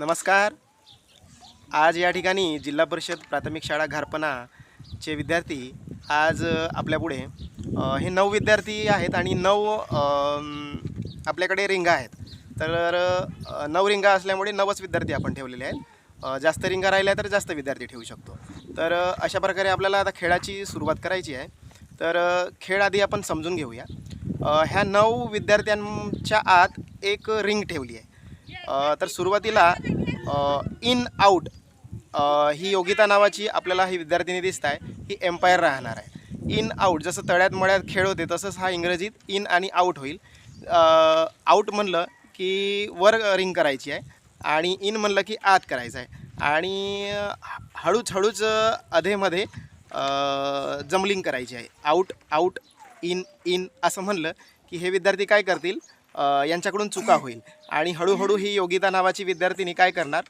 नमस्कार. आज या ठिकाणी जिल्हा परिषद प्राथमिक शाळा घारपणाचे विद्यार्थी आज आपल्यापुढे हे नऊ विद्यार्थी आहेत आणि नऊ आपल्याकडे रिंगा आहेत. तर नऊ रिंगा असल्यामुळे नवच विद्यार्थी आपण ठेवलेले आहेत. जास्त रिंगा राहिल्या तर जास्त विद्यार्थी ठेवू शकतो. तर अशा प्रकारे आपल्याला आता खेळाची सुरुवात करायची आहे. तर खेळ आधी आपण समजून घेऊया. ह्या नऊ विद्यार्थ्यांच्या आत एक रिंग ठेवली आहे. तर सुरुवातीला इन आऊट ही योगिता नावाची आपल्याला ही विद्यार्थिनी दिसत आहे. ही एम्पायर राहणार आहे. इन आऊट जसं तळ्यात मळ्यात खेळ होते तसंच हा इंग्रजीत इन आणि आऊट होईल. आऊट म्हणलं की वर रिंग करायची आहे आणि इन म्हणलं की आत करायचं आहे. आणि ह- हळूच हळूच अधेमध्ये जमलिंग करायची आहे. आऊट आऊट इन इन असं म्हणलं की हे विद्यार्थी काय करतील? यांच्याकडून चुका होईल. आणि हळूहळू ही योगिता नावाची विद्यार्थिनी काय करणार?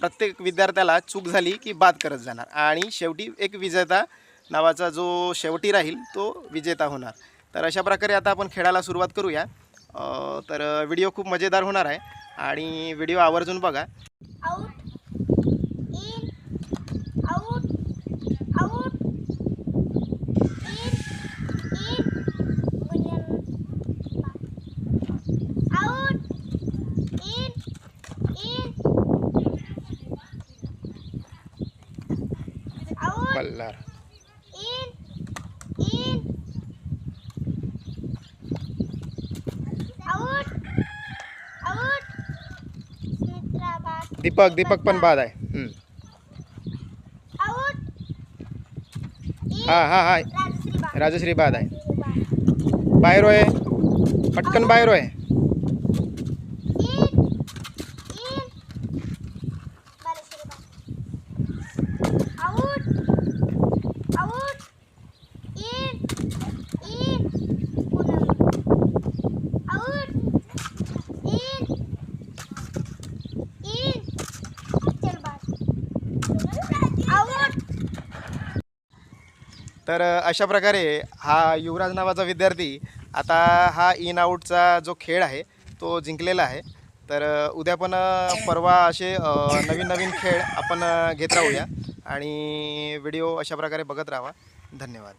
प्रत्येक विद्यार्थ्याला चूक झाली की बाद करत जाणार. आणि शेवटी एक विजेता नावाचा जो शेवटी राहील तो विजेता होणार. तर अशा प्रकारे आता आपण खेळाला सुरुवात करूया. तर व्हिडिओ खूप मजेदार होणार आहे. आणि व्हिडिओ आवर्जून बघा. बल्लर। दीपक दीपक पनबाद है? हाँ हाँ हाँ। राजश्री बाद है बाहर पटकन बाहर है तर अशा प्रकारे हा युवराज नावाचा विद्यार्थी आता हा इन आऊटचा जो खेळ आहे तो जिंकलेला आहे. तर उद्या पण परवा असे नवीन नवीन खेळ आपण घेत राहूया. आणि व्हिडिओ अशा प्रकारे बघत राहा. धन्यवाद.